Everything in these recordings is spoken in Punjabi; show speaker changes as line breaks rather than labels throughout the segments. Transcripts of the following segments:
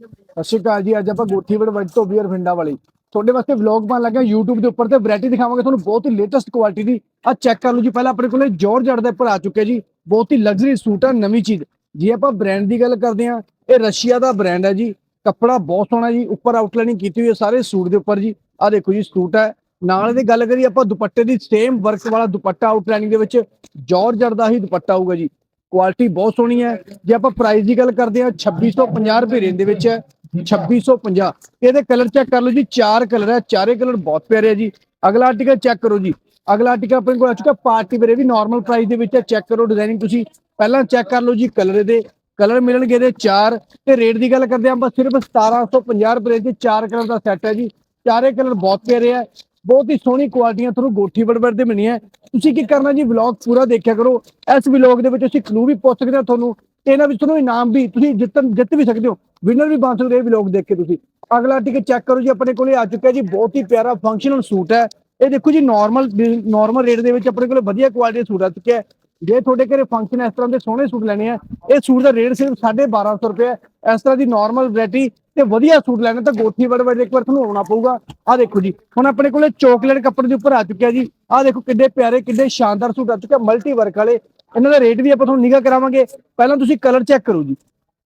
ਸਤਿ ਸ਼੍ਰੀ ਅਕਾਲ ਜੀ, ਅੱਜ ਆਪਾਂ ਗੋਠੀਵੜ ਵੱਜ ਤੋਂ ਬੀਅਰ ਫਿੰਡਾ ਵਾਲੀ। ਤੁਹਾਡੇ ਵਾਸਤੇ ਵਲੌਗ ਬਣ ਲੱਗਿਆ, YouTube ਦੇ ਉੱਪਰ ਤੇ ਵੈਰਾਈਟੀ ਦਿਖਾਵਾਂਗੇ ਤੁਹਾਨੂੰ ਬਹੁਤ ਹੀ ਲੇਟੈਸਟ ਕੁਆਲਿਟੀ ਦੀ। ਆ ਚੈੱਕ ਕਰ ਲਓ ਜੀ, ਪਹਿਲਾਂ ਆਪਣੇ ਕੋਲੇ ਜਾਰਜਟ ਦੇ ਉੱਪਰ ਆ ਚੁੱਕੇ ਜੀ। ਬਹੁਤ ਹੀ ਲਗਜ਼ਰੀ ਸੂਟ ਆ, ਨਵੀਂ ਚੀਜ਼। ਜੇ ਆਪਾਂ ਬ੍ਰਾਂਡ ਦੀ ਗੱਲ ਕਰਦੇ ਆ ਇਹ ਰਸ਼ੀਆ ਦਾ ਬ੍ਰਾਂਡ ਹੈ ਜੀ। ਕੱਪੜਾ ਬਹੁਤ ਸੋਹਣਾ ਜੀ, ਉੱਪਰ ਆਊਟਲਾਈਨਿੰਗ ਕੀਤੀ ਹੋਈ ਹੈ ਸਾਰੇ ਸੂਟ ਦੇ ਉੱਪਰ ਜੀ। ਆ ਦੇਖੋ ਜੀ ਸੂਟ ਹੈ। ਨਾਲ ਦੀ ਗੱਲ ਕਰੀਏ ਆਪਾਂ ਦੁਪੱਟੇ ਦੀ ਸੇਮ ਵਰਕ ਵਾਲਾ ਦੁਪੱਟਾ ਆਊਟਲਾਈਨਿੰਗ ਦੇ ਵਿੱਚ ਜਾਰਜਟ ਦਾ ਹੀ ਦੁਪੱਟਾ ਆਊਗਾ ਜੀ। ਕੁਆਲਿਟੀ ਬਹੁਤ ਸੋਹਣੀ ਹੈ। ਜੇ ਆਪਾਂ ਪ੍ਰਾਈਸ ਦੀ ਗੱਲ ਕਰਦੇ ਆ 2650 ਰੁਪਏ ਰੇਂਜ ਦੇ ਵਿੱਚ ਹੈ। 2650 ਇਹਦੇ ਕਲਰ ਚੈੱਕ ਕਰ ਲਓ ਜੀ, ਚਾਰ ਕਲਰ ਹੈ, ਚਾਰੇ ਕਲਰ ਬਹੁਤ ਪਿਆਰੇ ਹੈ ਜੀ। ਅਗਲਾ ਆਰਟੀਕਲ ਚੈੱਕ ਕਰੋ ਜੀ। ਅਗਲਾ ਆਰਟੀਕਲ ਆਪਣੇ ਕੋਲ ਆ ਚੁੱਕਾ ਪਾਰਟੀ ਵੇਅਰ ਵੀ ਨਾਰਮਲ ਪ੍ਰਾਈਸ ਦੇ ਵਿੱਚ ਹੈ। ਚੈੱਕ ਕਰੋ ਡਿਜ਼ਾਈਨਿੰਗ ਤੁਸੀਂ। ਪਹਿਲਾਂ ਚੈੱਕ ਕਰ ਲਓ ਜੀ ਕਲਰ ਇਹਦੇ। ਕਲਰ ਮਿਲਣਗੇ ਇਹਦੇ ਚਾਰ। ਤੇ ਰੇਟ ਦੀ ਗੱਲ ਕਰਦੇ ਆਂ ਆਪਾਂ ਸਿਰਫ 1750 ਰੁਪਏ ਦੇ ਚਾਰ ਕਲਰ ਦਾ ਸੈੱਟ ਹੈ ਜੀ। ਚਾਰੇ ਕਲਰ ਬਹੁਤ ਪਿਆਰੇ ਹੈ ਬਹੁਤ ਹੀ ਸੋਹਣੀ ਕੁਆਲਿਟੀਆਂ ਤੁਹਾਨੂੰ ਗੋਠੀ ਵੜਵੜ ਦੇ ਮਿਲੀਆਂ ਤੁਸੀਂ ਕੀ ਕਰਨਾ ਜੀ ਵਲੌਗ ਪੂਰਾ ਦੇਖਿਆ ਕਰੋ। ਇਸ ਵਲੌਗ ਦੇ ਵਿੱਚ ਅਸੀਂ ਕਲੂ ਵੀ ਪੁੱਛ ਸਕਦੇ ਹਾਂ ਤੁਹਾਨੂੰ, ਤੇ ਇਹਨਾਂ ਵਿੱਚ ਤੁਹਾਨੂੰ ਇਨਾਮ ਵੀ ਤੁਸੀਂ ਜਿੱਤ ਜਿੱਤ ਵੀ ਸਕਦੇ ਹੋ। ਵਿਨਰ ਵੀ ਬਣ ਸਕਦੇ ਹੋ ਇਹ ਵਲੌਗ ਦੇਖ ਕੇ ਤੁਸੀਂ। ਅਗਲਾ ਟਿਕਟ ਚੈੱਕ ਕਰੋ ਜੀ, ਆਪਣੇ ਕੋਲੇ ਆ ਚੁੱਕਿਆ ਜੀ, ਬਹੁਤ ਹੀ ਪਿਆਰਾ ਫੰਕਸ਼ਨਲ ਸੂਟ ਹੈ। ਇਹ ਦੇਖੋ ਜੀ ਨਾਰਮਲ ਨਾਰਮਲ ਰੇਟ ਦੇ ਵਿੱਚ ਆਪਣੇ ਕੋਲੇ ਵਧੀਆ ਕੁਆਲਿਟੀ ਦਾ ਸੂਟ ਆ ਚੁੱਕਿਆ ਜੇ ਤੁਹਾਡੇ ਘਰੇ ਫੰਕਸ਼ਨ ਇਸ ਤਰ੍ਹਾਂ ਦੇ ਸੋਹਣੇ ਸੂਟ ਲੈਣੇ ਆ, ਇਹ ਸੂਟ ਦਾ ਰੇਟ ਸਿਰਫ 1250 ਰੁਪਏ ਹੈ। ਇਸ ਤਰ੍ਹਾਂ ਦੀ ਨਾਰਮਲ ਵੈਰਾਈਟੀ ਤੇ ਵਧੀਆ ਸੂਟ ਲੈਣਾ ਤਾਂ ਗੋਠੀ ਵੜ ਵੜ ਇੱਕ ਵਾਰ ਤੁਹਾਨੂੰ ਆਉਣਾ ਪਊਗਾ। ਆ ਦੇਖੋ ਜੀ, ਹੁਣ ਆਪਣੇ ਕੋਲੇ ਚੋਕਲੇਟ ਕੱਪੜੇ ਦੇ ਉੱਪਰ ਆ ਚੁੱਕਿਆ ਜੀ। ਆ ਦੇਖੋ ਕਿੱਡੇ ਪਿਆਰੇ, ਕਿੱਡੇ ਸ਼ਾਨਦਾਰ ਸੂਟ ਆ ਚੁੱਕਿਆ ਮਲਟੀ ਵਰਕ ਵਾਲੇ। ਇਹਨਾਂ ਦਾ ਰੇਟ ਵੀ ਆਪਾਂ ਤੁਹਾਨੂੰ ਨਿਗਾ ਕਰਾਵਾਂਗੇ। ਪਹਿਲਾਂ ਤੁਸੀਂ ਕਲਰ ਚੈੱਕ ਕਰੋ ਜੀ।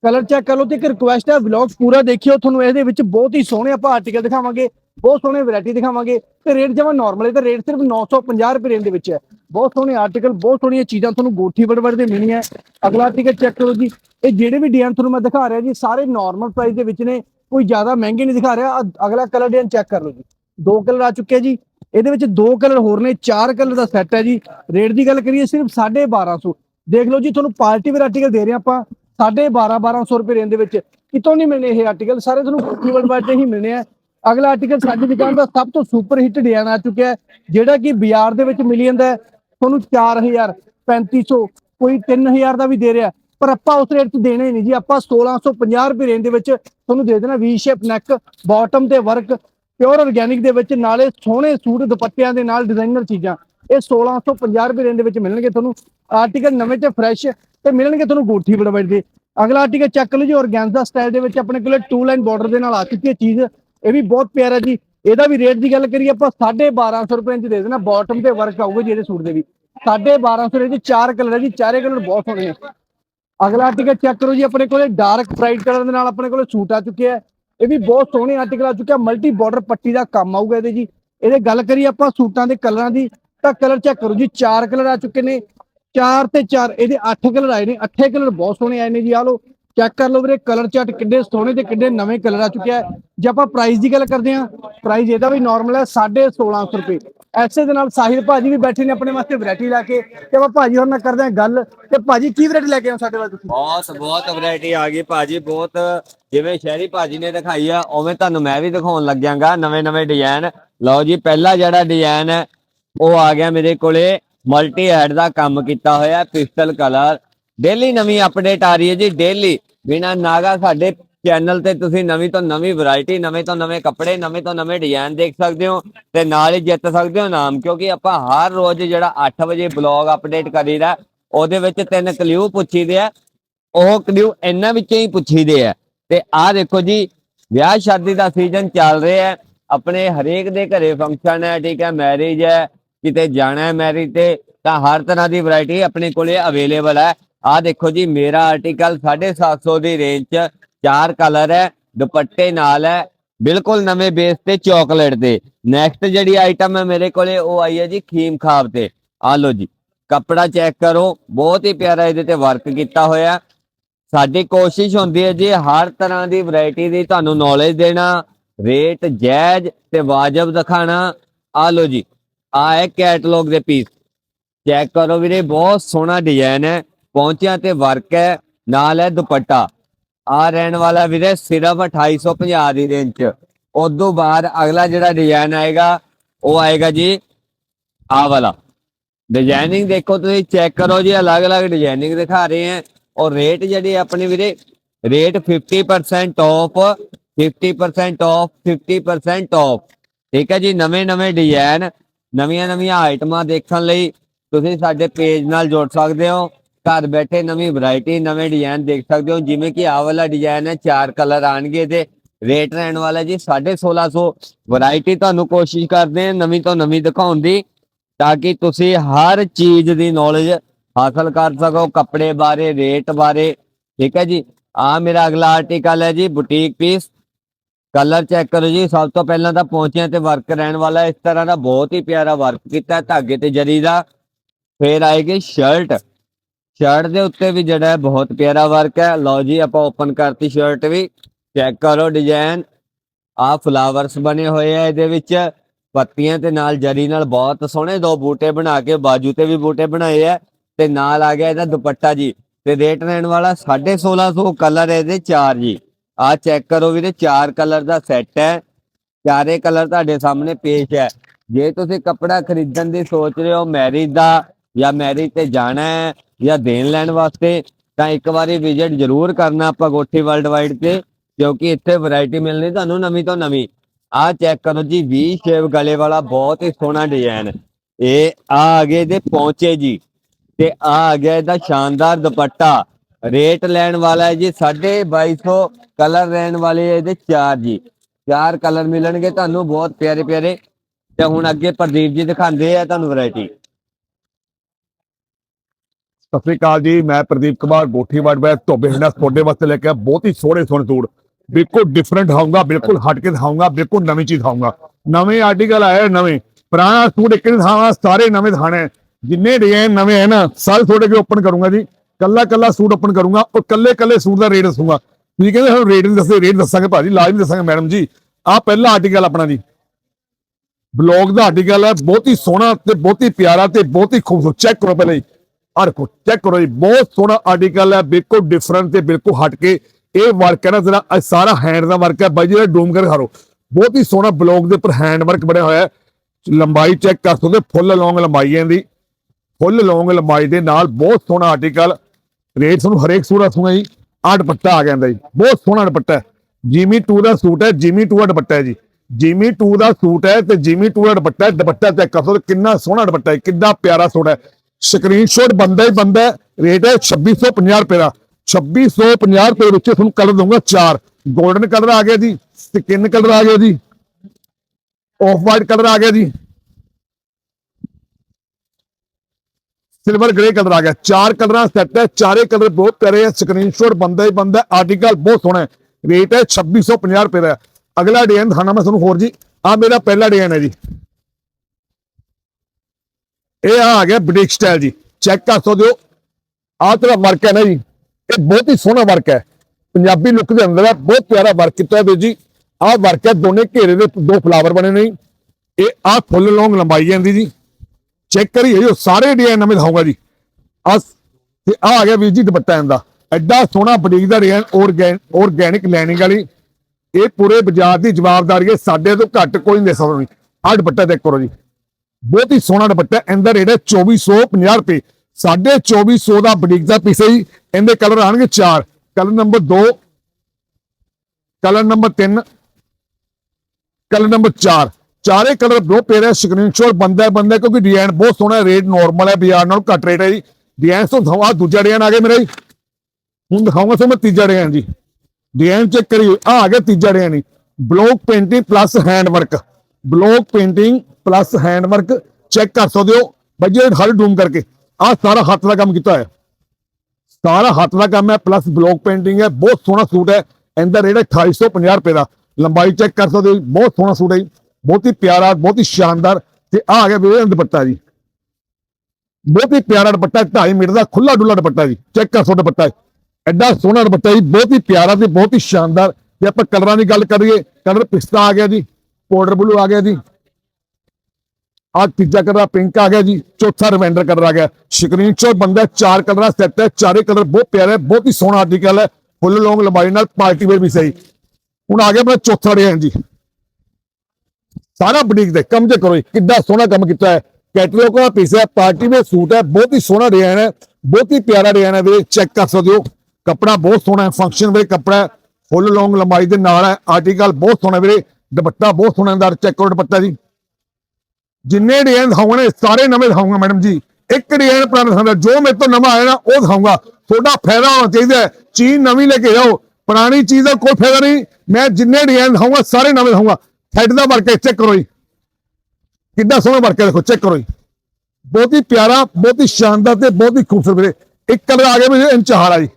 ਕਲਰ ਚੈੱਕ ਕਰ ਲਓ ਤੇ ਇੱਕ ਰਿਕੁਐਸਟ ਹੈ ਵਲੌਗ ਪੂਰਾ ਦੇਖਿਓ। ਤੁਹਾਨੂੰ ਇਹਦੇ ਵਿੱਚ ਬਹੁਤ ਹੀ ਸੋਹਣੇ ਆਪਾਂ ਆਰਟੀਕਲ ਦਿਖਾਵਾਂਗੇ। ਬਹੁਤ ਸੋਹਣੇ ਵੈਰਾਈਟੀ ਦਿਖਾਵਾਂਗੇ। ਤੇ ਰੇਟ ਜਮਾ ਨਾਰਮਲ ਹੈ, ਤੇ ਰੇਟ ਸਿਰਫ 950 ਰੁਪਏ ਰੇਂਜ ਦੇ ਵਿੱਚ ਹੈ। ਬਹੁਤ ਸੋਹਣੇ ਆਰਟੀਕਲ ਬਹੁਤ ਸੋਹਣੀਆਂ ਚੀਜ਼ਾਂ ਤੁਹਾਨੂੰ ਗੋਠੀ ਵੜਵੜ ਦੇ ਮਿਲਣੀਆਂ ਅਗਲਾ ਆਰਟੀਕਲ ਚੈੱਕ ਕਰੋ ਜੀ। ਇਹ ਜਿਹੜੇ ਵੀ ਡਿਜ਼ਾਈਨ ਤੁਹਾਨੂੰ ਮੈਂ ਦਿਖਾ ਰਿਹਾ ਜੀ, ਸਾਰੇ ਨਾਰਮਲ ਪ੍ਰਾਈਸ ਦੇ ਵਿੱਚ ਨੇ। ਕੋਈ ਜ਼ਿਆਦਾ ਮਹਿੰਗੇ ਨਹੀਂ ਦਿਖਾ ਰਿਹਾ। ਅਗਲਾ ਕਲਰ ਡਿਜ਼ਾਈਨ ਚੈੱਕ ਕਰ ਲਓ ਜੀ। ਦੋ ਕਲਰ ਆ ਚੁੱਕੇ ਜੀ। ਇਹਦੇ ਵਿੱਚ ਦੋ ਕਲਰ ਹੋਰ ਨੇ, ਚਾਰ ਕਲਰ ਦਾ ਸੈੱਟ ਹੈ ਜੀ। ਰੇਟ ਦੀ ਗੱਲ ਕਰੀਏ, ਸਿਰਫ 1250 ਦੇਖ ਲਓ ਜੀ, ਤੁਹਾਨੂੰ ਪਾਰਟੀ ਵੇਅਰ ਆਰਟੀਕਲ ਦੇ ਰਹੇ ਹਾਂ ਆਪਾਂ 1250 1200 ਰੁਪਏ ਰੇਂਜ ਦੇ ਵਿੱਚ। ਕਿਤੋਂ ਨਹੀਂ ਮਿਲਣੇ ਇਹ ਆਰਟੀਕਲ ਸਾਰੇ ਤੁਹਾਨੂੰ ਗੋਠੀ ਵੜਵੜ ਦੇ ਹੀ ਮਿਲਣੇ ਆ ਅਗਲਾ ਆਰਟੀਕਲ ਸਾਡੀ ਦੁਕਾਨ ਦਾ ਸਭ ਤੋਂ ਸੁਪਰ ਹਿੱਟ ਡਿਜ਼ਾਈਨ ਆ ਚੁੱਕਿਆ ਜਿਹੜਾ ਕਿ ਬਾਜ਼ਾਰ ਦੇ ਵਿੱਚ ਮਿਲ ਜਾਂਦਾ ਹੈ। ਤੁਹਾਨੂੰ 4000 3500 ਕੋਈ 3000 ਦਾ ਵੀ ਦੇ ਰਿਹਾ ਪਰ ਆਪਾਂ ਉਸ ਰੇਟ 'ਚ ਦੇਣਾ ਹੀ ਨਹੀਂ ਜੀ, ਆਪਾਂ 1650 ਰੁਪਏ ਰੇਂਜ ਦੇ ਵਿੱਚ ਤੁਹਾਨੂੰ ਦੇ ਦੇਣਾ ਵੀ ਸ਼ੇਪ ਨੈਕ ਬਾਟਮ ਤੇ ਵਰਕ ਪਿਓਰ ਆਰਗੈਨਿਕ ਦੇ ਵਿੱਚ ਨਾਲੇ ਸੋਹਣੇ ਸੂਟ ਦੁਪੱਟਿਆਂ ਦੇ ਨਾਲ ਡਿਜ਼ਾਈਨਰ ਚੀਜ਼ਾਂ। ਇਹ 1650 ਰੁਪਏ ਰੇਂਜ ਦੇ ਵਿੱਚ ਮਿਲਣਗੇ ਤੁਹਾਨੂੰ। ਆਰਟੀਕਲ ਨਵੇਂ ਤੇ ਫਰੈਸ਼ ਤੇ ਮਿਲਣਗੇ ਤੁਹਾਨੂੰ ਗੋਠੀ ਬੜਬੜ ਦੇ। ਅਗਲਾ ਆਰਟੀਕਲ ਚੱਕ ਲਓ ਜੀ ਔਰਗੈਂਜ਼ਾ ਸਟਾਈਲ ਦੇ ਵਿੱਚ ਆਪਣੇ ਕੋਲੇ ਟੂ ਲਾਈਨ ਬਾਰਡਰ ਦੇ ਨਾਲ ਆ ਚੁੱਕੀ ਹੈ ਚੀਜ਼। ਇਹ ਵੀ ਬਹੁਤ ਪਿਆਰਾ ਜੀ। ਇਹਦਾ ਵੀ ਰੇਟ ਦੀ ਗੱਲ ਕਰੀਏ ਆਪਾਂ 1250 ਰੁਪਏ ਇੰਚ ਦੇ ਦੇਣਾ। ਬਾਟਮ ਤੇ ਵਰਕ ਆਊਗਾ ਜੀ ਇਹਦੇ ਸੂਟ ਦੇ ਵੀ। 1250 ਰੁਪਏ ਦੇ ਚਾਰ ਕਲਰ ਹੈ ਜੀ, ਚਾਰੇ ਕਲਰ ਬਹੁਤ ਸੋਹਣੇ ਆ। ਅਗਲਾ ਆਰਟੀਕਲ ਚੈੱਕ ਕਰੋ ਜੀ, ਆਪਣੇ ਕੋਲੇ ਡਾਰਕ ਬ੍ਰਾਈਟ ਕਲਰ ਦੇ ਨਾਲ ਆਪਣੇ ਕੋਲੇ ਸੂਟ ਆ ਚੁੱਕੇ ਆ। ਇਹ ਵੀ ਬਹੁਤ ਸੋਹਣੇ ਆਰਟੀਕਲ ਆ ਚੁੱਕਿਆ ਮਲਟੀ ਬਾਰਡਰ ਪੱਟੀ ਦਾ ਕੰਮ ਆਊਗਾ ਇਹਦੇ ਜੀ। ਇਹਦੇ ਗੱਲ ਕਰੀਏ ਆਪਾਂ ਸੂਟਾਂ ਦੇ ਕਲਰਾਂ ਦੀ, ਤਾਂ ਕਲਰ ਚੈੱਕ ਕਰੋ ਜੀ, ਚਾਰ ਕਲਰ ਆ ਚੁੱਕੇ ਨੇ। ਚਾਰ ਤੇ ਚਾਰ, ਇਹਦੇ ਅੱਠ ਕਲਰ ਆਏ ਨੇ। ਅੱਠੇ ਕਲਰ ਬਹੁਤ ਸੋਹਣੇ ਆਏ ਨੇ ਜੀ ਆ ਲੋ ਚੈੱਕ ਕਰ ਲਓ ਵੀਰੇ ਕਲਰ ਚਾਰਟ ਕਿੰਨੇ ਸੋਹਣੇ ਤੇ ਕਿੰਨੇ ਨਵੇਂ ਕਲਰ ਆ ਚੁੱਕਿਆ ਜੇ ਆਪਾਂ ਪ੍ਰਾਈਸ ਦੀ ਗੱਲ ਕਰਦੇ ਹਾਂ ਪ੍ਰਾਈਸ ਇਹਦਾ ਵੀ ਨਾਰਮਲ ਹੈ 1650 ਰੁਪਏ। ਐਸੇ ਦੇ ਨਾਲ ਸਾਹਿਲ ਭਾਜੀ ਵੀ ਬੈਠੇ ਨੇ ਆਪਣੇ ਵਾਸਤੇ ਵੈਰਾਈਟੀ ਲਾ ਕੇ। ਤੇ ਆਪਾਂ ਭਾਜੀ ਹੋਰ ਨਾਲ ਕਰਦੇ ਹਾਂ ਗੱਲ। ਤੇ ਭਾਜੀ, ਕੀ ਵੈਰਾਈਟੀ ਲੈ ਕੇ ਆਏ ਸਾਡੇ ਵਾਸਤੇ ਤੁਸੀਂ?
ਬਹੁਤ ਬਹੁਤ ਵੈਰਾਈਟੀ ਆ ਗਈ ਭਾਜੀ, ਬਹੁਤ ਜਿਵੇਂ ਸ਼ਹਿਰੀ ਭਾਜੀ ਨੇ ਦਿਖਾਈ ਆ, ਉਵੇਂ ਤੁਹਾਨੂੰ ਮੈਂ ਵੀ ਦਿਖਾਉਣ ਲੱਗਿਆਗਾ ਨਵੇਂ ਨਵੇਂ ਡਿਜ਼ਾਈਨ ਲਓ ਜੀ, ਪਹਿਲਾ ਜਿਹੜਾ ਡਿਜ਼ਾਈਨ ਹੈ, ਉਹ ਆ ਗਿਆ ਮੇਰੇ ਕੋਲੇ। ਮਲਟੀ ਹੈਡ ਦਾ ਕੰਮ ਕੀਤਾ ਹੋਇਆ, ਪਿਸਟਲ ਕਲਰ ਡੇਲੀ ਨਵੀਂ ਅਪਡੇਟ ਆ ਰਹੀ ਹੈ ਜੀ ਡੇਲੀ ਬਿਨਾ ਨਾਗਾ ਸਾਡੇ ਚੈਨਲ ਤੇ ਤੁਸੀਂ ਨਵੀਂ ਤੋਂ ਨਵੀਂ ਵੈਰਾਈਟੀ ਨਵੇਂ ਤੋਂ ਨਵੇਂ ਕੱਪੜੇ, ਨਵੇਂ ਤੋਂ ਨਵੇਂ ਡਿਜ਼ਾਈਨ ਦੇਖ ਸਕਦੇ ਹੋ ਤੇ ਨਾਲ ਹੀ ਜਿੱਤ ਸਕਦੇ ਹੋ ਨਾਮ, ਕਿਉਂਕਿ ਆਪਾਂ ਹਰ ਰੋਜ਼ ਜਿਹੜਾ 8 ਵਜੇ ਬਲੌਗ ਅਪਡੇਟ ਕਰੀਦਾ, ਉਹਦੇ ਵਿੱਚ ਤਿੰਨ ਕਲਿਊ ਪੁੱਛੀਦੇ ਆ, ਉਹ ਕਲਿਊ ਇਹਨਾਂ ਵਿੱਚੋਂ ਹੀ ਪੁੱਛੀਦੇ ਆ। ਤੇ ਆਹ ਦੇਖੋ ਜੀ, ਵਿਆਹ ਸ਼ਾਦੀ ਦਾ ਸੀਜ਼ਨ ਚੱਲ ਰਿਹਾ ਹੈ, ਆਪਣੇ ਹਰੇਕ ਦੇ ਘਰੇ ਫੰਕਸ਼ਨ ਹੈ, ਠੀਕ ਹੈ ਮੈਰਿਜ ਹੈ, ਕਿਤੇ ਜਾਣਾ ਹੈ ਮੈਰਿਜ ਤੇ, ਤਾਂ ਹਰ ਤਰ੍ਹਾਂ ਦੀ ਵੈਰਾਈਟੀ ਆਪਣੇ ਕੋਲੇ ਅਵੇਲੇਬਲ ਹੈ। ਆਹ ਦੇਖੋ ਜੀ, ਮੇਰਾ ਆਰਟੀਕਲ 750 ਦੀ ਰੇਂਜ ਚ ਚਾਰ ਕਲਰ ਹੈ, ਦੁਪੱਟੇ ਨਾਲ ਹੈ, ਬਿਲਕੁਲ ਨਵੇਂ ਬੇਸ ਤੇ ਚਾਕਲੇਟ ਤੇ ਨੈਕਸਟ ਜਿਹੜੀ ਆਈਟਮ ਹੈ ਮੇਰੇ ਕੋਲੇ, ਉਹ ਆਈ ਹੈ ਜੀ ਖੀਮ ਖਾਬ ਤੇ। ਆ ਲਓ ਜੀ, ਕੱਪੜਾ ਚੈੱਕ ਕਰੋ, ਬਹੁਤ ਹੀ ਪਿਆਰਾ ਇਹਦੇ ਤੇ ਵਰਕ ਕੀਤਾ ਹੋਇਆ। ਸਾਡੀ ਕੋਸ਼ਿਸ਼ ਹੁੰਦੀ ਹੈ ਜੀ, ਹਰ ਤਰ੍ਹਾਂ ਦੀ ਵੈਰਾਈਟੀ ਦੀ ਤੁਹਾਨੂੰ ਨੌਲੇਜ ਦੇਣਾ ਰੇਟ ਜਾਇਜ਼ ਤੇ ਵਾਜਬ ਦਿਖਾਣਾ ਆ ਲਓ ਜੀ ਆ ਹੈ ਕੈਟਲੌਗ ਦੇ ਪੀਸ ਚੈੱਕ ਕਰੋ ਵੀਰੇ, ਬਹੁਤ ਸੋਹਣਾ ਡਿਜ਼ਾਈਨ ਹੈ। ਪਹੁੰਚਿਆ ਤੇ ਵਰਕ ਹੈ, ਨਾਲ ਹੈ ਦੁਪੱਟਾ। ਆ ਰਹਿਣ ਵਾਲਾ ਵੀਰੇ ਸਿਰਫ 2850 ਦੀ ਰੇਂਜ ਚ। ਉਦੋਂ ਬਾਅਦ ਅਗਲਾ ਜਿਹੜਾ ਡਿਜ਼ਾਈਨ ਆਏਗਾ, ਉਹ ਆਏਗਾ ਜੀ ਆ ਵਾਲਾ। ਡਿਜ਼ਾਈਨਿੰਗ ਦੇਖੋ ਤੁਸੀਂ ਚੈੱਕ ਕਰੋ ਜੀ, ਅਲੱਗ-ਅਲੱਗ ਡਿਜ਼ਾਈਨਿੰਗ ਦਿਖਾ ਰਹੇ ਹੈ। ਔਰ ਰੇਟ ਜਿਹੜੀ ਆਪਣੀ ਵੀਰੇ ਰੇਟ 50% ਆਫ 50% ਆਫ 50% ਆਫ ਠੀਕ ਹੈ ਜੀ, ਨਵੇਂ-ਨਵੇਂ ਡਿਜ਼ਾਈਨ ਨਵੀਆਂ-ਨਵੀਆਂ ਆਈਟਮਾਂ ਦੇਖਣ ਲਈ ਤੁਸੀਂ ਸਾਡੇ ਪੇਜ ਨਾਲ ਜੁੜ ਸਕਦੇ ਹੋ। ਘਰ ਬੈਠੇ ਨਵੀਂ ਵੈਰਾਈਟੀ ਨਵੇਂ ਡਿਜ਼ਾਈਨ ਦੇਖ ਸਕਦੇ ਹੋ। ਜਿਵੇਂ ਕਿ ਆਹ ਵਾਲਾ ਡਿਜ਼ਾਈਨ ਹੈ, ਚਾਰ ਕਲਰ ਆਣਗੇ ਤੇ ਰੇਟ ਰਹਿਣ ਵਾਲਾ ਜੀ 1650 ਵੈਰਾਈਟੀ ਤੁਹਾਨੂੰ ਕੋਸ਼ਿਸ਼ ਕਰਦੇ ਹਾਂ ਨਵੀਂ ਤੋਂ ਨਵੀਂ ਦਿਖਾਉਣ ਦੀ, ਤਾਂ ਕਿ ਤੁਸੀਂ ਹਰ ਚੀਜ਼ ਦੀ ਨੌਲੇਜ ਹਾਸਲ ਕਰ ਸਕੋ ਕੱਪੜੇ ਬਾਰੇ ਰੇਟ ਬਾਰੇ। ਠੀਕ ਹੈ ਜੀ? ਆ ਮੇਰਾ ਅਗਲਾ ਆਰਟੀਕਲ ਹੈ ਜੀ ਬੁਟੀਕ ਪੀਸ ਕਲਰ ਚੈੱਕ ਕਰੋ ਜੀ, ਸਭ ਤੋਂ ਪਹਿਲਾਂ ਤਾਂ ਪਹੁੰਚਿਆ ਤੇ ਵਰਕ ਰਹਿਣ ਵਾਲਾ। ਇਸ ਤਰ੍ਹਾਂ ਦਾ ਬਹੁਤ ਹੀ ਪਿਆਰਾ ਵਰਕ ਕੀਤਾ, ਧਾਗੇ ਤੇ ਜਰੀ ਦਾ। ਫੇਰ ਆਏਗੀ ਸ਼ਰਟ ਸ਼ਰਟ ਦੇ ਉੱਤੇ ਵੀ ਜਿਹੜਾ ਹੈ ਬਹੁਤ ਪਿਆਰਾ ਵਰਕ ਹੈ। ਲਓ ਜੀ, ਆਪਾਂ ਓਪਨ ਕਰਤੀ ਸ਼ਰਟ ਵੀ। ਚੈੱਕ ਕਰੋ ਡਿਜ਼ਾਈਨ ਆ ਫਲਾਵਰਸ ਬਣੇ ਹੋਏ ਆ ਇਹਦੇ ਵਿੱਚ। ਪੱਤੀਆਂ ਤੇ ਨਾਲ ਜਰੀ ਨਾਲ ਬਹੁਤ ਸੋਹਣੇ ਦੋ ਬੂਟੇ ਬਣਾ ਕੇ, ਬਾਜੂ ਤੇ ਵੀ ਬੂਟੇ ਬਣਾਏ ਆ। ਤੇ ਨਾਲ ਆ ਗਿਆ ਇਹਦਾ ਦੁਪੱਟਾ ਜੀ। ਤੇ ਰੇਟ ਰਹਿਣ ਵਾਲਾ 1650 ਕਲਰ ਇਹਦੇ ਚਾਰ ਜੀ। ਆ ਚੈੱਕ ਕਰੋ ਵੀਰੇ, ਚਾਰ ਕਲਰ ਦਾ ਸੈੱਟ ਹੈ। ਚਾਰੇ ਕਲਰ ਤੁਹਾਡੇ ਸਾਹਮਣੇ ਪੇਸ਼ ਹੈ। ਜੇ ਤੁਸੀਂ ਕੱਪੜਾ ਖਰੀਦਣ ਦੀ ਸੋਚ ਰਹੇ ਹੋ ਮੈਰਿਜ ਦਾ ਜਾਂ ਮੈਰਿਜ ਤੇ ਜਾਣਾ ਹੈ ਜਾਂ ਦੇਣ ਲੈਣ ਵਾਸਤੇ, ਤਾਂ ਇੱਕ ਵਾਰੀ ਵਿਜ਼ਿਟ ਜ਼ਰੂਰ ਕਰਨਾ ਆਪਾਂ ਗੋਠੀ ਵਰਲਡ ਵਾਈਡ ਤੇ, ਕਿਉਂਕਿ ਇੱਥੇ ਵੈਰਾਈਟੀ ਮਿਲਣੀ ਤੁਹਾਨੂੰ ਨਵੀਂ ਤੋਂ ਨਵੀਂ। ਆਹ ਚੈੱਕ ਕਰੋ ਜੀ 20 ਸ਼ੇਵ ਗਲੇ ਵਾਲਾ ਬਹੁਤ ਹੀ ਸੋਹਣਾ ਡਿਜ਼ਾਈਨ ਇਹ ਆ ਆਗੇ ਦੇ ਪਹੁੰਚੇ ਜੀ, ਤੇ ਆ ਆ ਗਿਆ ਇਹਦਾ ਸ਼ਾਨਦਾਰ ਦੁਪੱਟਾ। ਰੇਟ ਲੈਣ ਵਾਲਾ ਹੈ ਜੀ 2250 ਕਲਰ ਰਹਿਣ ਵਾਲੇ ਇਹਦੇ ਚਾਰ ਜੀ। ਚਾਰ ਕਲਰ ਮਿਲਣਗੇ ਤੁਹਾਨੂੰ, ਬਹੁਤ ਪਿਆਰੇ ਪਿਆਰੇ ਤੇ ਹੁਣ ਅੱਗੇ ਪ੍ਰਦੀਪ ਜੀ ਦਿਖਾਉਂਦੇ ਆ ਤੁਹਾਨੂੰ ਵੈਰਾਈਟੀ
ਸਤਿ ਸ੍ਰੀ ਅਕਾਲ ਜੀ, ਮੈਂ ਪ੍ਰਦੀਪ ਕੁਮਾਰ, ਗੋਠੀ ਵਾਰਡ ਧੋਬੇ ਹਿੰਦਾ ਤੁਹਾਡੇ ਵਾਸਤੇ ਲੈ ਕੇ ਆਇਆ, ਬਹੁਤ ਹੀ ਸੋਹਣੇ ਸੋਹਣੇ ਸੂਟ। ਬਿਲਕੁਲ ਡਿਫਰੈਂਟ ਦਿਖਾਊਂਗਾ, ਬਿਲਕੁਲ ਹਟ ਕੇ ਦਿਖਾਊਂਗਾ, ਬਿਲਕੁਲ ਨਵੀਂ ਚੀਜ਼ ਦਿਖਾਊਂਗਾ। ਨਵੇਂ ਆਰਟੀਕਲ ਆਏ ਨਵੇਂ, ਪੁਰਾਣਾ ਸੂਟ ਇੱਕ ਨਹੀਂ ਦਿਖਾਵਾਂ ਸਾਰੇ ਨਵੇਂ ਦਿਖਾਣੇ ਹੈ। ਜਿੰਨੇ ਡਿਜ਼ਾਈਨ ਨਵੇਂ ਹੈ ਨਾ, ਸਾਰੇ ਤੁਹਾਡੇ ਕੇ ਓਪਨ ਕਰੂੰਗਾ ਜੀ। ਕੱਲਾ ਕੱਲਾ ਸੂਟ ਓਪਨ ਕਰੂੰਗਾ ਔਰ ਕੱਲੇ ਕੱਲੇ ਸੂਟ ਦਾ ਰੇਟ ਦੱਸੂਗਾ। ਤੁਸੀਂ ਕਹਿੰਦੇ ਸਾਨੂੰ ਰੇਟ ਨਹੀਂ ਦੱਸੇ ਰੇਟ ਦੱਸਾਂਗੇ ਭਾਜੀ, ਲਾਜ਼ਮੀ ਦੱਸਾਂਗੇ ਮੈਡਮ ਜੀ। ਆਹ ਪਹਿਲਾ ਆਰਟੀਕਲ ਆਪਣਾ ਜੀ। ਬਲੌਗ ਦਾ ਆਰਟੀਕਲ ਹੈ, ਬਹੁਤ ਹੀ ਸੋਹਣਾ ਤੇ ਬਹੁਤ ਹੀ ਪਿਆਰਾ ਤੇ ਬਹੁਤ ਹੀ ਖੂਬਸੂਰਤ ਚੈੱਕ ਕਰੋ ਪਹਿਲੇ ਜੀ ਦੇਖੋ ਚੈੱਕ ਕਰੋ ਜੀ, ਬਹੁਤ ਸੋਹਣਾ ਆਰਟੀਕਲ ਹੈ, ਬਿਲਕੁਲ ਡਿਫਰੈਂਟ ਤੇ ਬਿਲਕੁਲ ਹਟ ਕੇ ਇਹ ਵਰਕ ਹੈ ਨਾ, ਜਿਹੜਾ ਸਾਰਾ ਹੈਂਡ ਦਾ ਵਰਕ ਹੈ, ਬਾਈ ਜਿਹੜਾ ਡੂਮ ਕਰ ਖਾਰੋ ਬਹੁਤ ਹੀ ਸੋਹਣਾ ਬਲੌਗ ਦੇ ਉੱਪਰ ਹੈਂਡ ਵਰਕ ਬਣਿਆ ਹੋਇਆ ਹੈ। ਲੰਬਾਈ ਚੈੱਕ ਕਰ ਸਕਦੇ ਫੁੱਲ ਲੌਂਗ ਲੰਬਾਈ ਹੈ ਇਹਦੀ। ਫੁੱਲ ਲੌਂਗ ਲੰਬਾਈ ਦੇ ਨਾਲ ਬਹੁਤ ਸੋਹਣਾ ਆਰਟੀਕਲ ਰੇਟ ਤੁਹਾਨੂੰ ਹਰੇਕ ਸੂਟ ਦੱਸੂਗਾ ਜੀ, ਆਹ ਦੁਪੱਟਾ ਆ ਜਾਂਦਾ ਜੀ, ਬਹੁਤ ਸੋਹਣਾ ਦੁਪੱਟਾ ਹੈ। ਜਿਮੀ 2 ਦਾ ਸੂਟ ਹੈ ਜੀਮੀ 2 ਦਾ ਦੁਪੱਟਾ ਹੈ ਜੀ। ਜਿਮੀ 2 ਦਾ ਸੂਟ ਹੈ ਤੇ ਜਿਮੀ 2 ਦਾ ਦੁਪੱਟਾ ਦੁਪੱਟਾ ਚੈੱਕ ਕਰ ਸਕਦੇ ਕਿੰਨਾ ਸੋਹਣਾ ਦੁਪੱਟਾ ਹੈ, ਕਿੰਨਾ ਪਿਆਰਾ ਸੂਟ ਹੈ। ਸਕਰੀਨਸ਼ਾਟ ਬੰਦਾ ਹੀ ਬੰਦਾ ਰੇਟ ਹੈ 2650 ਰੁਪਏ ਦਾ। 2650 ਰੁਪਏ ਵਿੱਚ ਤੁਹਾਨੂੰ ਕਲਰ ਦਊਂਗਾ ਚਾਰ। 골ਡਨ ਕਲਰ ਆ ਗਿਆ ਜੀ ਸਕਿਨ ਕਲਰ ਆ ਗਿਆ ਜੀ। ਆਫ ਵਾਈਟ ਕਲਰ ਆ ਗਿਆ ਜੀ। ਸਿਲਵਰ ਗ੍ਰੇ ਕਲਰ ਆ ਗਿਆ। ਚਾਰ ਕਲਰਾਂ ਸੈੱਟ ਹੈ, ਚਾਰੇ ਕਲਰ ਬਹੁਤ ਪਿਆਰੇ ਹੈ। ਸਕਰੀਨਸ਼ਾਟ ਬੰਦਾ ਹੀ ਬੰਦਾ ਆਰਟੀਕਲ ਬਹੁਤ ਸੋਹਣਾ ਹੈ। ਰੇਟ ਹੈ 2650 ਰੁਪਏ ਦਾ ਅਗਲਾ ਡਿਜ਼ਾਈਨ ਦਿਖਾਣਾ ਮੈਂ ਤੁਹਾਨੂੰ ਹੋਰ ਜੀ। ਆ ਮੇਰਾ ਪਹਿਲਾ ਡਿਜ਼ਾਈਨ ਹੈ ਜੀ। ਇਹ ਆ ਗਿਆ ਬੁਟੀਕ ਸਟਾਈਲ ਜੀ। ਚੈੱਕ ਕਰ ਸਕਦੇ ਹੋ। ਆਹ ਤੇਰਾ ਵਰਕ ਹੈ ਨਾ ਜੀ, ਇਹ ਬਹੁਤ ਹੀ ਸੋਹਣਾ ਵਰਕ ਹੈ। ਪੰਜਾਬੀ ਲੁੱਕ ਦੇ ਅੰਦਰ ਹੈ ਬਹੁਤ ਪਿਆਰਾ ਵਰਕ ਕੀਤਾ ਹੈ ਵੀਰ ਜੀ। ਆਹ ਵਰਕ ਹੈ ਦੋਨੇ ਘੇਰੇ ਦੇ ਦੋ ਫਲਾਵਰ ਬਣੇ ਨੇ ਜੀ। ਇਹ ਆਹ ਫੁੱਲ ਲੌਂਗ ਲੰਬਾਈ ਜਾਂਦੀ ਜੀ। ਚੈੱਕ ਕਰੀਏ ਜੋ ਸਾਰੇ ਡਿਜ਼ਾਈਨ ਨਵੇਂ ਦਿਖਾਊਂਗਾ ਜੀ। ਆ ਤੇ ਆ ਆ ਗਿਆ ਵੀਰ ਜੀ ਦੁਪੱਟਾ ਇਹਦਾ। ਐਡਾ ਸੋਹਣਾ ਬੁਟੀਕ ਦਾ ਡਿਜ਼ਾਈਨ ਔਰਗੈਨ ਔਰਗੈਨਿਕ ਲਾਈਨਿੰਗ ਵਾਲੀ। ਇਹ ਪੂਰੇ ਬਾਜ਼ਾਰ ਦੀ ਜਵਾਬਦਾਰੀ ਹੈ, ਸਾਡੇ ਤੋਂ ਘੱਟ ਕੋਈ ਨਹੀਂ ਦੇ ਸਕਦਾ ਨਹੀਂ ਆਹ ਦੁਪੱਟਾ ਚੈੱਕ ਕਰੋ ਜੀ। ਬਹੁਤ ਹੀ ਸੋਹਣਾ ਦੁਪੱਟਾ ਇਹਦਾ ਰੇਟ ਹੈ 2450 ਰੁਪਏ। 2450 ਦਾ ਬੁਟੀਕ ਦਾ ਪੀਸ ਹੈ ਜੀ। ਇਹਦੇ ਕਲਰ ਆਣਗੇ ਚਾਰ। Colour number 2 colour number 3 colour number 4 ਚਾਰੇ ਕਲਰ ਬਹੁਤ ਪਿਆਰੇ ਸਕਰੀਨਸ਼ਾਟ ਬੰਦਾ ਹੈ ਬੰਦਾ ਹੈ, ਕਿਉਂਕਿ ਡਿਜ਼ਾਈਨ ਬਹੁਤ ਸੋਹਣਾ ਰੇਟ ਨਾਰਮਲ ਹੈ, ਬਾਜ਼ਾਰ ਨਾਲ ਘੱਟ ਰੇਟ ਹੈ ਜੀ। ਡਿਜ਼ਾਈਨ ਤੋਂ ਦਿਖਾਵਾ ਦੂਜਾ ਡਿਜ਼ਾਈਨ ਆ ਗਿਆ ਮੇਰਾ ਜੀ। ਹੁਣ ਦਿਖਾਉਂਗਾ ਤੁਹਾਨੂੰ ਮੈਂ ਤੀਜਾ ਡਿਜ਼ਾਈਨ ਜੀ। ਡਿਜ਼ਾਈਨ ਚੈੱਕ ਕਰਿਓ ਆ ਆ ਗਿਆ ਤੀਜਾ ਡਿਜ਼ਾਈਨ ਜੀ। Block painting plus hand work block painting plus handwork check ਕਰ ਸਕਦੇ ਹੋ। ਬੱਜੇ ਹਰ ਡੂਮ ਕਰਕੇ। ਆ ਸਾਰਾ ਹੱਥ ਦਾ ਕੰਮ ਕੀਤਾ ਹੋਇਆ। ਸਾਰਾ ਹੱਥ ਦਾ ਕੰਮ ਹੈ ਪਲੱਸ ਬਲੌਕ ਪੇਂਟਿੰਗ ਹੈ। ਬਹੁਤ ਸੋਹਣਾ ਸੂਟ ਹੈ। ਇਹਦਾ ਰੇਟ ਹੈ 2850 ਰੁਪਏ ਦਾ। ਲੰਬਾਈ ਚੈੱਕ ਕਰ ਸਕਦੇ ਹੋ ਜੀ, ਬਹੁਤ ਸੋਹਣਾ ਸੂਟ ਹੈ ਜੀ। ਬਹੁਤ ਹੀ ਪਿਆਰਾ ਬਹੁਤ ਹੀ ਸ਼ਾਨਦਾਰ। ਤੇ ਆ ਆ ਗਿਆ ਵੀਰੇ ਦੁਪੱਟਾ ਜੀ। ਬਹੁਤ ਹੀ ਪਿਆਰਾ ਦੁਪੱਟਾ 2.5 ਮੀਟਰ ਦਾ ਖੁੱਲਾ ਡੁੱਲਾ ਦੁਪੱਟਾ ਜੀ। ਚੈੱਕ ਕਰ ਸਕਦੇ ਦੁਪੱਟਾ ਐਡਾ ਸੋਹਣਾ ਦੁਪੱਟਾ ਜੀ। ਬਹੁਤ ਹੀ ਪਿਆਰਾ ਤੇ ਬਹੁਤ ਹੀ ਸ਼ਾਨਦਾਰ। ਜੇ ਆਪਾਂ ਕਲਰਾਂ ਦੀ ਗੱਲ ਕਰੀਏ ਕਲਰ ਪਿਸਤਾ ਆ ਗਿਆ ਜੀ। ਪਾਊਡਰ ਬਲੂ ਆ ਗਿਆ ਜੀ। ਆ ਤੀਜਾ ਕਲਰ ਪਿੰਕ ਆ ਗਿਆ ਜੀ ਚੌਥਾ ਰਵੈਂਡਰ ਕਲਰ ਆ ਗਿਆ। ਸਕਰੀਨ ਸਕਰੀਨਸ਼ਾਟ ਬੰਦਾ ਚਾਰ ਕਲਰਾਂ ਸੈੱਟ ਹੈ ਚਾਰੇ ਕਲਰ ਬਹੁਤ ਪਿਆਰੇ ਬਹੁਤ ਹੀ ਸੋਹਣਾ ਆਰਟੀਕਲ ਹੈ। ਫੁੱਲ ਲੌਂਗ ਲੰਬਾਈ ਨਾਲ ਪਾਰਟੀ ਵੇਅਰ ਵੀ ਸਹੀ। ਹੁਣ ਆ ਗਿਆ ਆਪਣਾ ਚੌਥਾ ਡਿਜ਼ਾਈਨ ਜੀ ਸਾਰਾ ਬੁਟੀਕ ਦੇ ਕੰਮ ਜੇ ਕਰੋ ਜੀ, ਕਿੱਡਾ ਸੋਹਣਾ ਕੰਮ ਕੀਤਾ ਹੈ। ਕੈਟਲੌਗ ਦਾ ਪੀਸ ਹੈ ਪਾਰਟੀ ਵੇਅਰ ਸੂਟ ਹੈ ਬਹੁਤ ਹੀ ਸੋਹਣਾ ਡਿਜ਼ਾਈਨ ਹੈ ਬਹੁਤ ਹੀ ਪਿਆਰਾ ਡਿਜ਼ਾਈਨ ਹੈ ਵੀਰੇ ਚੈੱਕ ਕਰ ਸਕਦੇ ਹੋ। ਕੱਪੜਾ ਬਹੁਤ ਸੋਹਣਾ ਹੈ ਫੰਕਸ਼ਨ ਵੇਅਰ ਕੱਪੜਾ ਹੈ ਫੁੱਲ ਲੌਂਗ ਲੰਬਾਈ ਦੇ ਨਾਲ ਹੈ ਆਰਟੀਕਲ ਬਹੁਤ ਸੋਹਣਾ ਵੀਰੇ ਦੁਪੱਟਾ ਬਹੁਤ ਸੋਹਣਾ ਅੰਦਰ ਚੈੱਕ ਕਰੋ ਦੁਪੱਟਾ ਜੀ। ਜਿੰਨੇ ਡਿਜ਼ਾਈਨ ਦਿਖਾਉਣੇ ਸਾਰੇ ਨਵੇਂ ਦਿਖਾਉਂਗਾ ਮੈਡਮ ਜੀ। ਇੱਕ ਡਿਜ਼ਾਈਨ ਪੁਰਾਣਾ ਦਿਖਾਉਂਦਾ, ਜੋ ਮੇਰੇ ਤੋਂ ਨਵਾਂ ਆਇਆ ਨਾ, ਉਹ ਦਿਖਾਊਂਗਾ ਤੁਹਾਡਾ ਫਾਇਦਾ ਹੋਣਾ ਚਾਹੀਦਾ ਚੀਜ਼ ਨਵੀਂ ਲੈ ਕੇ ਜਾਓ। ਪੁਰਾਣੀ ਚੀਜ਼ ਦਾ ਕੋਈ ਫਾਇਦਾ ਨਹੀਂ। ਮੈਂ ਜਿੰਨੇ ਡਿਜ਼ਾਈਨ ਦਿਖਾਊਂਗਾ ਸਾਰੇ ਨਵੇਂ ਦਿਖਾਊਂਗਾ ਹੈਡ ਦਾ ਵਰਕ ਚੈੱਕ ਕਰੋ ਜੀ। ਕਿੰਨਾ ਸੋਹਣਾ ਵਰਕ ਦੇਖੋ ਚੈੱਕ ਕਰੋ ਜੀ। ਬਹੁਤ ਹੀ ਪਿਆਰਾ, ਬਹੁਤ ਹੀ ਸ਼ਾਨਦਾਰ ਤੇ ਬਹੁਤ ਹੀ ਖੂਬਸੂਰਤ ਵੀਰੇ। ਇੱਕ ਕਲਰ ਆ ਗਿਆ ਮੇਰੇ ਇੰਚ ਹਾਰਾ ਜੀ।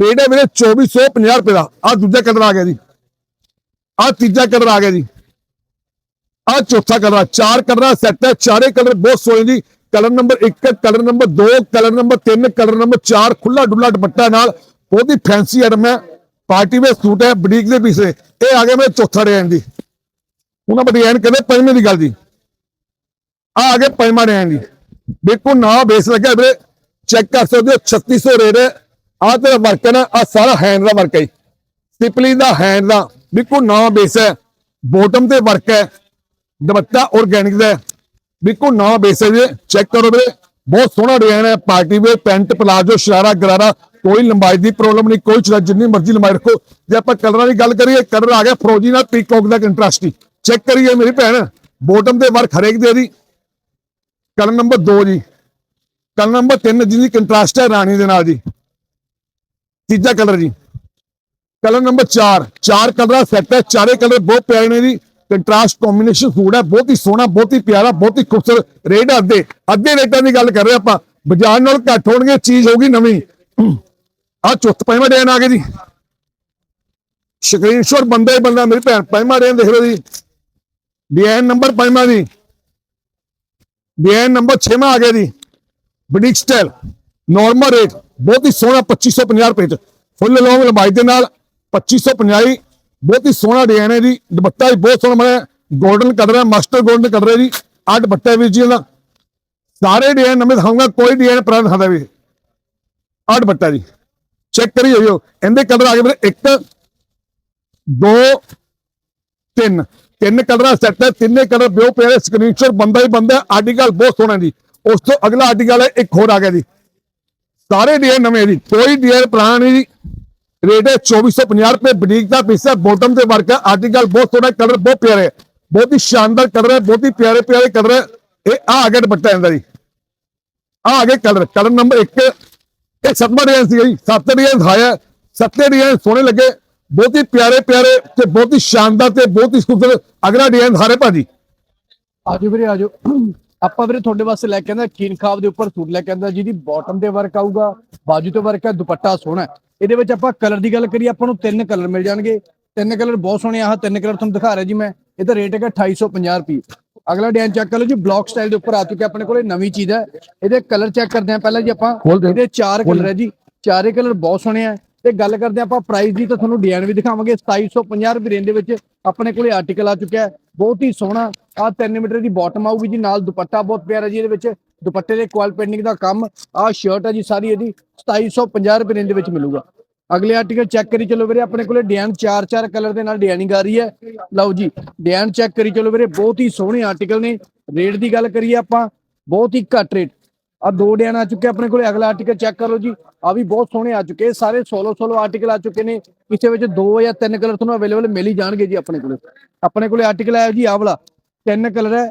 ਰੇਟ ਹੈ ਵੀਰੇ 2450 ਰੁਪਏ ਦਾ। ਆ ਦੂਜਾ ਕਲਰ ਆ ਗਿਆ ਜੀ। ਆ ਤੀਜਾ ਕਲਰ ਆ ਗਿਆ ਜੀ। ਆ ਚੌਥਾ ਕਲਰ ਚਾਰ ਕਲਰ ਸੈੱਟ ਹੈ ਚਾਰੇ ਕਲਰ ਬਹੁਤ ਸੋਹਣੇ ਜੀ। Colour number 1 colour number 2 colour number 3 colour number 4 ਖੁੱਲਾ ਡੁੱਲਾ ਦੁਪੱਟਾ ਨਾਲ। ਬਹੁਤ ਹੀ ਫੈਂਸੀ ਆਈਟਮ ਹੈ। ਪਾਰਟੀ ਵੇਅਰ ਸੂਟ ਹੈ, ਬੁਟੀਕ ਦੇ ਪੀਸ ਨੇ। ਇਹ ਆ ਗਿਆ ਮੇਰੇ ਚੌਥਾ ਡਿਜ਼ਾਈਨ ਦੀ। ਉਹਨਾਂ ਡਿਜ਼ਾਈਨ ਕਹਿੰਦੇ ਪੰਜਵੇਂ ਦੀ ਗੱਲ ਜੀ ਆ ਆ ਗਿਆ ਪੰਜਵਾਂ ਡਿਜ਼ਾਈਨ ਜੀ ਦੇਖੋ ਨਾ ਬੇਸ ਲੱਗਿਆ ਵੀਰੇ। ਚੈੱਕ ਕਰ ਸਕਦੇ ਹੋ 3600 ਰੇਟ ਹੈ। ਆ ਤੇਰਾ ਵਰਕ ਹੈ ਨਾ ਆ ਸਾਰਾ ਹੈਂਡ ਦਾ ਵਰਕ ਹੈ ਜੀ। ਸਿਪਲੀ ਦਾ ਹੈਂਡ ਦਾ। ਬਿਲਕੁਲ ਨਵਾਂ ਬੇਸ ਹੈ। ਬੋਟਮ ਤੇ ਵਰਕ ਹੈ। ਦੁਪੱਟਾ ਆਰਗੈਨਿਕ ਦਾ ਬਿਲਕੁਲ ਨਵਾਂ ਬੇਸ ਹੈ ਚੈੱਕ ਕਰੋ ਵੀਰੇ। ਬਹੁਤ ਸੋਹਣਾ ਡਿਜ਼ਾਈਨ ਹੈ। Party wear pant palazzo sharara, gharara, ਕੋਈ ਲੰਬਾਈ ਦੀ ਪ੍ਰੋਬਲਮ ਨਹੀਂ, ਕੋਈ ਚੀਜ਼ ਜਿੰਨੀ ਮਰਜ਼ੀ ਲੰਬਾਈ ਰੱਖੋ। ਜੇ ਆਪਾਂ ਕਲਰਾਂ ਦੀ ਗੱਲ ਕਰੀਏ ਕਲਰ ਆ ਗਿਆ ਫਰੋਜੀ ਨਾਲ ਪੀਕੌਕ ਦਾ ਕੰਟਰਾਸਟ ਹੀ। ਚੈੱਕ ਕਰੀਏ ਮੇਰੀ ਭੈਣ। ਬੋਟਮ ਤੇ ਵਰਕ ਹਰੇਕ ਦੇ ਦੀ ਕਲਰ ਨੰਬਰ 2 ਜੀ। ਕਲਰ ਨੰਬਰ 3 ਜਿਹਦੀ ਕੰਟਰਾਸਟ ਹੈ ਰਾਣੀ ਦੇ ਨਾਲ ਜੀ। ਤੀਜਾ ਕਲਰ ਜੀ। ਕਲਰ ਨੰਬਰ 4 ਚਾਰ ਕਲਰਾਂ ਸੈੱਟ ਹੈ। ਚਾਰੇ ਕਲਰ ਬਹੁਤ ਪਿਆਰੇ ਨੇ ਜੀ। ਕੰਟਰਾਸਟ ਕੰਬੀਨੇਸ਼ਨ ਸੂਟ ਹੈ, ਬਹੁਤ ਹੀ ਸੋਹਣਾ, ਬਹੁਤ ਹੀ ਪਿਆਰਾ, ਬਹੁਤ ਹੀ ਖੂਬਸੂਰਤ ਰੇਟ ਅੱਧੇ ਅੱਧੇ ਰੇਟਾਂ ਦੀ ਗੱਲ ਕਰ ਰਹੇ ਆਪਾਂ। ਬਾਜ਼ਾਰ ਨਾਲ ਘੱਟ ਹੋਣਗੇ, ਚੀਜ਼ ਹੋਗੀ ਨਵੀਂ। ਆ ਚੌਥ ਪੰਜਵਾਂ ਡਿਜ਼ਾਈਨ ਆ ਗਿਆ ਜੀ। ਸਕਰੀਨਸ਼ਾਟ ਬੰਦਾ ਹੀ ਬੰਦਾ, ਮੇਰੀ ਭੈਣ ਪੰਜਵਾਂ ਡਿਜ਼ਾਈਨ ਦੇਖ ਲਓ ਜੀ। ਡਿਜ਼ਾਈਨ ਨੰਬਰ ਪੰਜਵਾਂ ਜੀ। ਡਿਜ਼ਾਈਨ ਨੰਬਰ 6ਵਾਂ ਆ ਗਿਆ ਜੀ। ਬੁਟੀਕ ਸਟਾਈਲ ਨਾਰਮਲ ਰੇਟ ਬਹੁਤ ਹੀ ਸੋਹਣਾ 2550 ਰੁਪਏ ਚ। ਫੁੱਲ ਲੌਂਗ ਲੰਬਾਈ ਦੇ ਨਾਲ 2550 ਹੀ ਬਹੁਤ ਹੀ ਸੋਹਣਾ ਡਿਜ਼ਾਈਨ ਹੈ ਜੀ। ਦੁਪੱਟਾ ਵੀ ਬਹੁਤ ਸੋਹਣਾ ਬਣਿਆ। 골ਡਨ ਕਲਰ ਹੈ, ਮਾਸਟਰ 골ਡਨ ਕਲਰ ਹੈ ਜੀ। ਆ ਦੁਪੱਟਾ ਵੀ ਜੀ ਇਹਦਾ। ਸਾਰੇ ਡਿਜ਼ਾਈਨ ਨਵੇਂ ਦਿਖਾਉਂਗਾ, ਕੋਈ ਡਿਜ਼ਾਈਨ ਪੁਰਾਣਾ ਦਿਖਾਦਾ ਵੀ ਆ ਦੁਪੱਟਾ ਜੀ। ਚੈੱਕ ਕਰੀ ਹੋਇਓ। ਇਹਦੇ ਕਲਰ ਆ ਗਏ ਵੀਰੇ 1 2 3 ਤਿੰਨ ਕਲਰਾਂ ਸੈੱਟ ਹੈ, ਤਿੰਨੇ ਕਲਰ ਬਿਓ ਪਿਆਰੇ ਸਕਰੀਨਸ਼ਾਟ ਬੰਦਾ ਹੀ ਬੰਦਾ ਆਰਟੀਕਲ ਬਹੁਤ ਸੋਹਣਾ ਜੀ। ਉਸ ਤੋਂ ਅਗਲਾ ਆਰਟੀਕਲ ਹੈ, ਇੱਕ ਹੋਰ ਆ ਗਿਆ ਜੀ। ਸਾਰੇ ਡਿਜ਼ਾਈਨ ਨਵੇਂ ਜੀ। ਕੋਈ ਡਿਜ਼ਾਈਨ ਪੁਰਾਣਾ ਨਹੀਂ ਜੀ। ਰੇਟ ਹੈ 2450 ਰੁਪਏ, ਬੁਟੀਕ ਦਾ ਪੀਸ ਹੈ ਬੋਟਮ ਤੇ ਵਰਕ ਹੈ। ਆਰਟੀਕਲ ਬਹੁਤ ਸੋਹਣਾ ਕਲਰ ਬਹੁਤ ਪਿਆਰੇ ਹੈ। ਬਹੁਤ ਹੀ ਸ਼ਾਨਦਾਰ ਕਲਰ ਹੈ, ਬਹੁਤ ਹੀ ਪਿਆਰੇ ਪਿਆਰੇ ਕਲਰ ਹੈ। ਇਹ ਆ ਆ ਗਿਆ ਦੁਪੱਟਾ ਇਹਦਾ ਜੀ। ਆ ਆ ਗਿਆ ਕਲਰ ਕਲਰ ਨੰਬਰ 1 ਇਹ ਸੱਤਵਾਂ ਡਿਜ਼ਾਈਨ ਸੀਗਾ ਜੀ। ਸੱਤ ਡਿਜ਼ਾਈਨ ਦਿਖਾਇਆ ਸੱਤੇ ਡਿਜ਼ਾਈਨ ਸੋਹਣੇ ਲੱਗੇ। ਬਹੁਤ ਹੀ ਪਿਆਰੇ ਪਿਆਰੇ ਤੇ ਬਹੁਤ ਹੀ ਸ਼ਾਨਦਾਰ ਤੇ ਬਹੁਤ ਹੀ ਖੂਬਸੂਰਤ ਅਗਲਾ ਡਿਜ਼ਾਈਨ ਹਾਰੇ ਭਾਜੀ।
ਆਜੋ ਵੀਰੇ, ਆਜੋ। ਆਪਾਂ ਵੀਰੇ ਤੁਹਾਡੇ ਵਾਸਤੇ ਲੈ ਕੇ ਆਂਦਾ ਕੀਨ ਖਾਬ ਦੇ ਉੱਪਰ ਸੂਟ ਲੈ ਕੇ ਆਂਦਾ ਜਿਹਦੀ ਬਾਟਮ ਤੇ ਵਰਕ ਆਊਗਾ ਬਾਜੂ ਤੇ ਵਰਕ ਹੈ ਦੁਪੱਟਾ ਸੋਹਣਾ। ਇਹਦੇ ਵਿੱਚ ਆਪਾਂ ਕਲਰ ਦੀ ਗੱਲ ਕਰੀਏ ਆਪਾਂ ਨੂੰ ਤਿੰਨ ਕਲਰ ਮਿਲ ਜਾਣਗੇ। ਤਿੰਨ ਕਲਰ ਬਹੁਤ ਸੋਹਣੇ ਆਹ ਤਿੰਨ ਕਲਰ ਤੁਹਾਨੂੰ ਦਿਖਾ ਰਿਹਾ ਜੀ ਮੈਂ। ਇਹਦਾ ਰੇਟ ਹੈਗਾ 2850 ਰੁਪਏ। ਅਗਲਾ ਡਿਜ਼ਾਈਨ ਚੈੱਕ ਕਰ ਲਓ ਜੀ ਬਲੌਕ ਸਟਾਈਲ ਦੇ ਉੱਪਰ ਆ ਚੁੱਕਿਆ ਆਪਣੇ ਕੋਲੇ ਨਵੀਂ ਚੀਜ਼ ਹੈ। ਇਹਦੇ ਕਲਰ ਚੈੱਕ ਕਰਦੇ ਆ ਪਹਿਲਾਂ ਜੀ ਆਪਾਂ। ਇਹਦੇ ਚਾਰ ਕਲਰ ਹੈ ਜੀ। ਚਾਰੇ ਕਲਰ ਬਹੁਤ ਸੋਹਣੇ ਆ। ਤੇ ਗੱਲ ਕਰਦੇ ਆਪਾਂ ਪ੍ਰਾਈਸ ਦੀ ਤਾਂ ਤੁਹਾਨੂੰ ਡਿਜ਼ਾਈਨ ਵੀ ਦਿਖਾਵਾਂਗੇ। 2750 ਰੁਪਏ ਰੇਂਜ ਦੇ ਵਿੱਚ ਆਪਣੇ ਕੋਲੇ ਆਰਟੀਕਲ ਆ ਚੁੱਕਿਆ ਬਹੁਤ ਹੀ ਸੋਹਣਾ ਆ 3 ਮੀਟਰ ਦੀ ਬਾਟਮ ਆਊਗੀ ਜੀ, ਨਾਲ ਦੁਪੱਟਾ ਬਹੁਤ ਪਿਆਰਾ ਜੀ ਇਹਦੇ ਵਿੱਚ। ਦੁਪੱਟੇ ਦੇ ਕੁਆਲ ਪੈਂਡਿੰਗ ਦਾ ਕੰਮ, ਆ ਸ਼ਰਟ ਹੈ ਜੀ ਸਾਰੀ ਇਹਦੀ 2750 ਰੁਪਏ ਰੇਂਜ ਦੇ ਵਿੱਚ ਮਿਲੂਗਾ। ਅਗਲੇ ਆਰਟੀਕਲ ਚੈੱਕ ਕਰੀ ਚਲੋ ਵੀਰੇ, ਆਪਣੇ ਕੋਲੇ ਡਿਜ਼ਾਈਨ ਚਾਰ ਚਾਰ ਕਲਰ ਦੇ ਨਾਲ ਡਿਜ਼ਾਈਨਿੰਗ ਆ ਰਹੀ ਹੈ। ਲਓ ਜੀ ਡਿਜ਼ਾਈਨ ਚੈੱਕ ਕਰੀ ਚਲੋ ਵੀਰੇ, ਬਹੁਤ ਹੀ ਸੋਹਣੇ ਆਰਟੀਕਲ ਨੇ। ਰੇਟ ਦੀ ਗੱਲ ਕਰੀਏ ਆਪਾਂ, ਬਹੁਤ ਹੀ ਘੱਟ ਰੇਟ ਆ ਦੋ ਡਿਜ਼ਾਈਨ ਆ ਚੁੱਕੇ ਆਪਣੇ ਕੋਲੇ, ਅਗਲਾ ਆਰਟੀਕਲ ਚੈੱਕ ਕਰ ਲਓ ਜੀ, ਆ ਵੀ ਬਹੁਤ ਸੋਹਣੇ ਆ ਚੁੱਕੇ, ਸਾਰੇ 16 16 ਆਰਟੀਕਲ ਆ ਚੁੱਕੇ ਨੇ। ਕਿਸੇ ਵਿੱਚ ਦੋ ਜਾਂ ਤਿੰਨ ਕਲਰ ਤੁਹਾਨੂੰ ਅਵੇਲੇਬਲ ਮਿਲ ਹੀ ਜਾਣਗੇ ਜੀ ਆਪਣੇ ਕੋਲੇ। ਆਪਣੇ ਕੋਲੇ ਆਰਟੀਕਲ ਆਇਆ ਜੀ, ਆਹ ਵਾਲਾ। ਤਿੰਨ ਕਲਰ ਹੈ।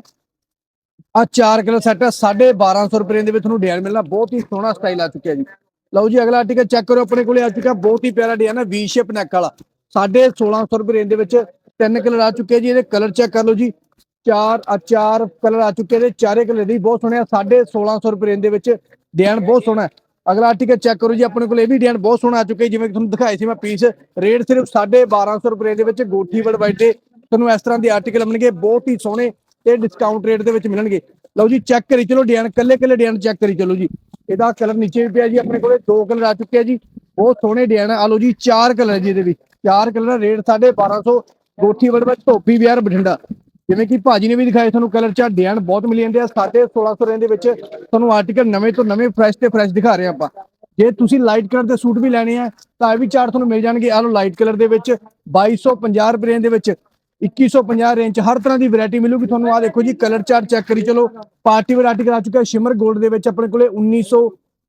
ਆ ਚਾਰ ਕਲਰ ਸੈੱਟ ਹੈ। 1250 ਰੁਪਏ ਦੇ ਵਿੱਚ ਤੁਹਾਨੂੰ ਡਿਜ਼ਾਈਨ ਮਿਲਣਾ। ਬਹੁਤ ਹੀ ਸੋਹਣਾ ਸਟਾਈਲ ਆ ਚੁੱਕਿਆ ਜੀ। ਲਓ ਜੀ, ਅਗਲਾ ਆਰਟੀਕਲ ਚੈੱਕ ਕਰੋ ਆਪਣੇ ਕੋਲੇ। ਆ ਚੁੱਕਾ ਬਹੁਤ ਹੀ ਪਿਆਰਾ ਡਿਜ਼ਾਈਨ ਹੈ। ਵੀ ਸ਼ੇਪ ਨੈਕ ਵਾਲਾ 1650 ਰੁਪਏ ਦੇ ਵਿੱਚ ਤਿੰਨ ਕਲਰ ਆ ਚੁੱਕੇ ਜੀ। ਇਹਦੇ ਕਲਰ ਚੈੱਕ ਕਰ ਲਓ ਜੀ। ਚਾਰ ਆ ਚਾਰ ਕਲਰ ਆ ਚੁੱਕੇ ਨੇ। ਚਾਰੇ ਕਲਰ ਦੀ ਬਹੁਤ ਸੋਹਣੇ ਆ। 1650 ਰੁਪਏ ਦੇ ਵਿੱਚ ਡਿਜ਼ਾਈਨ ਬਹੁਤ ਸੋਹਣਾ ਹੈ। ਅਗਲਾ ਆਰਟੀਕਲ ਚੈੱਕ ਕਰੋ ਜੀ ਆਪਣੇ ਕੋਲ। ਇਹ ਵੀ ਡਿਜ਼ਾਈਨ ਬਹੁਤ ਸੋਹਣਾ ਆ ਚੁੱਕਿਆ ਜਿਵੇਂ ਕਿ ਤੁਹਾਨੂੰ ਦਿਖਾਏ ਸੀ ਮੈਂ ਪੀਸ ਰੇਟ ਸਿਰਫ 1250 ਰੁਪਏ ਦੇ ਵਿੱਚ। ਗੋਠੀ ਵੜਵਾਈਟ ਦੇ ਤੁਹਾਨੂੰ ਇਸ ਤਰ੍ਹਾਂ ਦੇ ਆਰਟੀਕਲ ਮਿਲਣਗੇ, ਬਹੁਤ ਹੀ ਸੋਹਣੇ ਤੇ ਡਿਸਕਾਊਂਟ ਰੇਟ ਦੇ ਵਿੱਚ ਮਿਲਣਗੇ। ਲਓ ਜੀ ਚੈੱਕ ਕਰੀ ਚਲੋ ਡਿਜ਼ਾਈਨ ਕੱਲੇ ਕੱਲੇ ਡਿਜ਼ਾਈਨ ਚੈੱਕ ਕਰੀ ਚਲੋ ਜੀ। ਇਹਦਾ ਕਲਰ ਨੀਚੇ ਵੀ ਪਿਆ ਜੀ, ਆਪਣੇ ਕੋਲੇ ਦੋ ਕਲਰ ਆ ਚੁੱਕੇ ਆ ਜੀ। ਬਹੁਤ ਸੋਹਣੇ ਡਿਜ਼ਾਈਨ ਆ। ਲਓ ਜੀ, ਚਾਰ ਕਲਰ ਜੀ ਇਹਦੇ ਵਿੱਚ। ਚਾਰ colour rate 1250 Gothi wardrobe ਵਿਆਰ ਬਠਿੰਡਾ। ਜਿਵੇਂ ਕਿ ਭਾਜੀ ਨੇ ਵੀ ਦਿਖਾਏ ਤੁਹਾਨੂੰ ਕਲਰ ਚਾਰ ਡਿਜ਼ਾਈਨ ਬਹੁਤ ਮਿਲ ਜਾਂਦੇ ਆ। 1650 ਰੇਂਜ ਦੇ ਵਿੱਚ ਤੁਹਾਨੂੰ ਆਰਟੀਕਲ ਨਵੇਂ ਤੋਂ ਨਵੇਂ ਫਰੈਸ਼ ਤੇ ਫਰੈਸ਼ ਦਿਖਾ ਰਹੇ ਆ ਆਪਾਂ। ਜੇ ਤੁਸੀਂ ਲਾਈਟ ਕਲਰ ਦੇ ਸੂਟ ਵੀ ਲੈਣੇ ਆ, ਤਾਂ ਇਹ ਵੀ ਚਾਰ ਤੁਹਾਨੂੰ ਮਿਲ ਜਾਣਗੇ। ਆਹ ਲੋ ਲਾਈਟ ਕਲਰ ਦੇ ਵਿੱਚ 2250 ਰੁਪਏ ਦੇ ਵਿੱਚ। 2150 ਰੇਂਜ 'ਚ ਹਰ ਤਰ੍ਹਾਂ ਦੀ ਵੈਰਾਈਟੀ ਮਿਲੂਗੀ ਤੁਹਾਨੂੰ। ਆ ਦੇਖੋ ਜੀ ਕਲਰ ਚਾਰਟ ਚੈੱਕ ਕਰੀ ਚਲੋ। ਪਾਰਟੀ ਆਰਟੀਕਲ ਆ ਚੁੱਕਾ ਸ਼ਿਮਰ 골ਡ ਦੇ ਵਿੱਚ ਆਪਣੇ ਕੋਲੇ 1900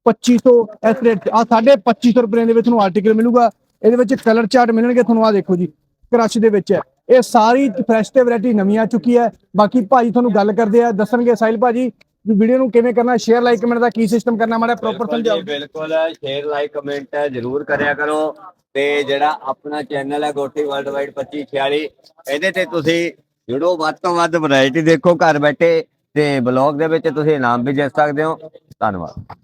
2500 ਇਸ ਰੇਟ ਆ 2500 ਰੁਪਏ ਦੇ ਵਿੱਚ ਤੁਹਾਨੂੰ ਆਰਟੀਕਲ ਮਿਲੂਗਾ। ਇਹਦੇ ਵਿੱਚ ਕਲਰ ਚਾਰਟ ਮਿਲਣਗੇ ਤੁਹਾਨੂੰ ਆ ਦੇਖੋ ਜੀ ਕ੍ਰਸ਼ ਦੇ ਵਿੱਚ। ਹੈ ਇਹ ਸਾਰੀ ਫਰੈਸ਼ ਤੇ ਵੈਰਾਈਟੀ ਨਵੀਂ ਆ ਚੁੱਕੀ ਹੈ। ਬਾਕੀ ਭਾਜੀ ਤੁਹਾਨੂੰ ਗੱਲ ਕਰਦੇ ਆ ਦੱਸਣਗੇ ਸਾਹਿਲ ਭਾਜੀ ਵੀਡੀਓ ਨੂੰ ਕਿਵੇਂ ਕਰਨਾ ਸ਼ੇਅਰ ਲਾਈਕ ਕਮੈਂਟ ਦਾ ਕੀ ਸਿਸਟਮ ਕਰਨਾ ਮਾੜਾ ਪ੍ਰੋਪਰ ਸਮਝਾਓ।
ਬਿਲਕੁਲ ਸ਼ੇਅਰ ਲਾਈਕ ਕਮੈਂਟ ਜ਼ਰੂਰ ਕਰਿਆ ਕਰੋ। ਤੇ ਜਿਹੜਾ ਆਪਣਾ ਚੈਨਲ ਹੈ ਗੋਟੀ ਵਰਲਡ ਵਾਈਡ 2546 ਇਹਦੇ ਤੇ ਤੁਸੀਂ ਜੁੜੋ, ਵੱਧ ਤੋਂ ਵੱਧ ਵੈਰਾਈਟੀ ਦੇਖੋ, ਘਰ ਬੈਠੇ ਤੇ ਬਲੌਗ ਦੇ ਵਿੱਚ ਤੁਸੀਂ ਇਨਾਮ ਵੀ ਜਿੱਤ ਸਕਦੇ ਹੋ। ਧੰਨਵਾਦ।